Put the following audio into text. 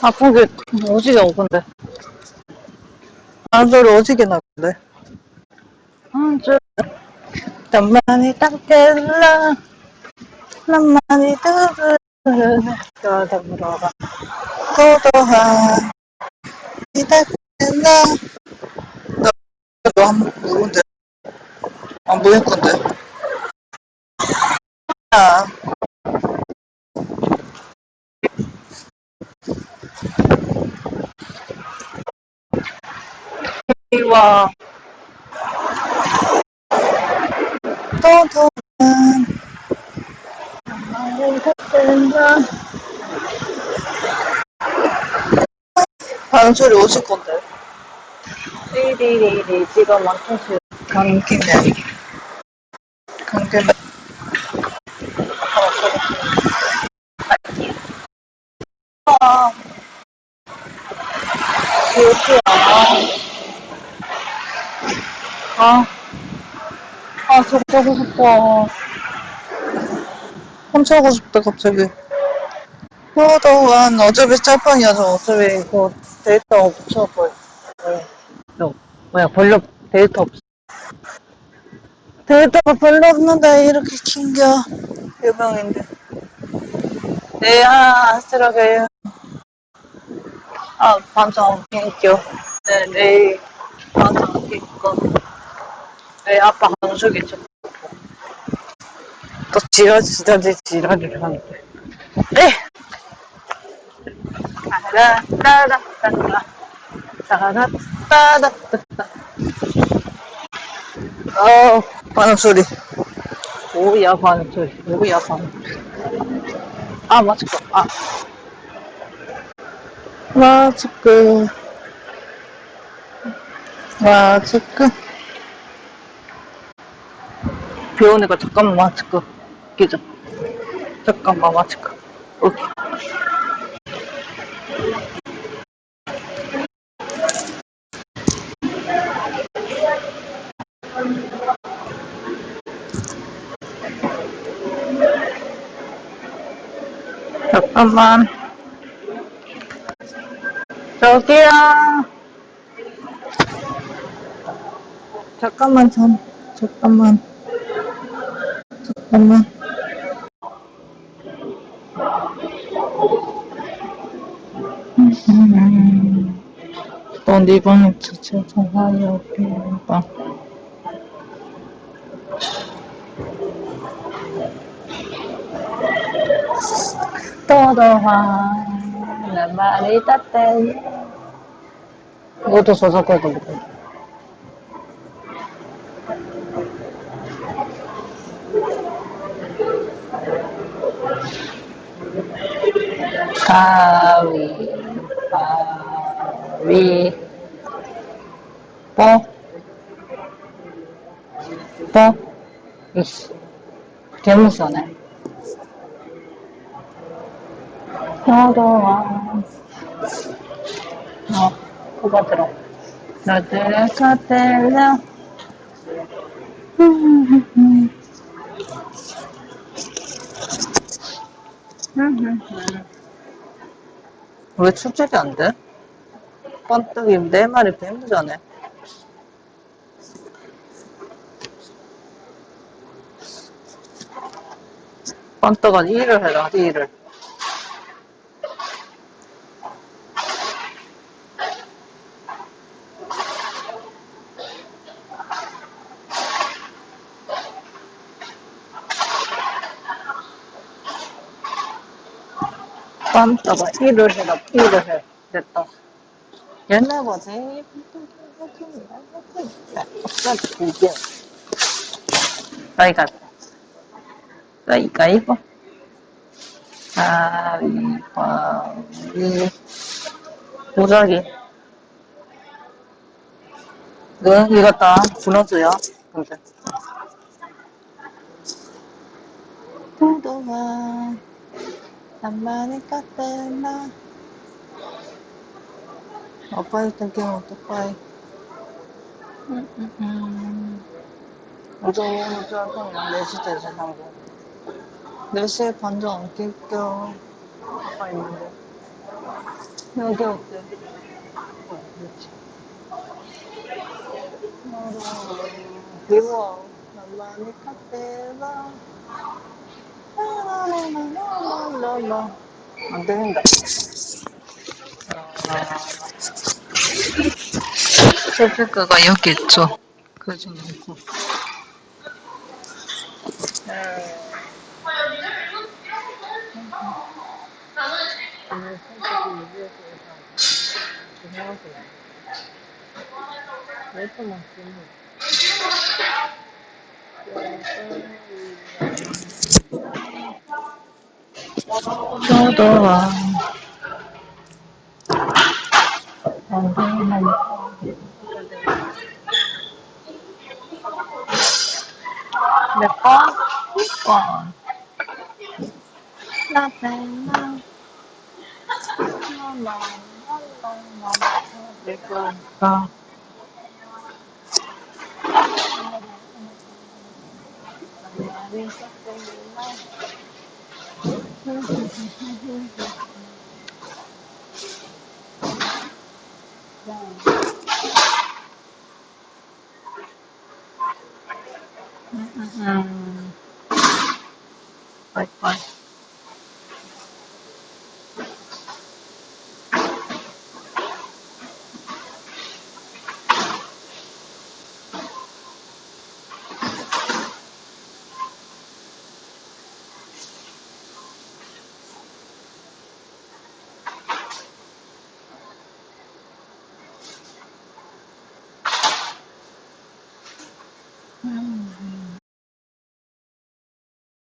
아픈 게 오지게 오근데. 안 소리 오지게 나는데. 아, 저, 땀만이 닦을라. 땀만이 닦을라. 저, 물어봐. 고도한 이 닦을라. 너한 누군데? 안 보일 건데. 아. 와, 하는 소리 오실 건데. 띠리리리, 지금 수 감기네. 감기네. 아, 귀엽지 아, 아, 저거 보고 싶어. 훔쳐고 싶다, 갑자기. 포도한 어차피 짤판이어서 어차피 그 데이터 붙여버려. 너, 뭐야, 별로 데이터 없어. 데이터가 별로 없는데 이렇게 킹겨. 유명인데. 네, 아, 아스트라게. 아, 반성 웃겨. 네, 내일 반성 웃기고. 내 아빠 한숙이 좀. 또 지랄지, 지랄을 하는데. 네! 따라, 따라, 따라. 따라, 따라, 따라. 어, 반응 소리. 뭐야, 반소리. 뭐야, 반소리. 아, 맞을까? 아, 마스크. 마스크. 비 오니까 잠깐만 마스크 끼자. 잠깐만 마스크. 오케이. 잠깐만. 저기요. 잠깐만, 잠, 잠깐만. 잠깐만. 넌네 방에 지쳐 정상이 없겠다. 또도 한내 말이 따뜻해. 이것도 저작권도 못해. 가위, 가위, 뽀, 뽀, 이씨, 개무서네. 너도와, 어, 코가 들어. 너들의 곁들려. 왜 출제가 안 돼? 번뜩이 내 말이 뱀무자네. 번뜩아 일을 해라, 일을. 깜짝아, 일을 해라, 일을 해. 됐다. 옛날 거지? 없어도 되게. 가위가, 가위가 이거. 가위바위. 도자기. 네, 이거다. 분홍주야. 근데. 그동안 나만의 카페나 아빠의 땡기면 어떡해 어제 오늘 줄 알고 4시 되지 방금 4시에 반전 안 낄겨 아빠 있는데 여기 어때? 어, 그렇지. 비워. 나만이 카페라. 라라라라라라. 안 된다. 스피커가 여기 있죠. 그중 에서. 저도와 언제나 내꺼 내꺼 나베나 내꺼가 음. 빠이 빠이.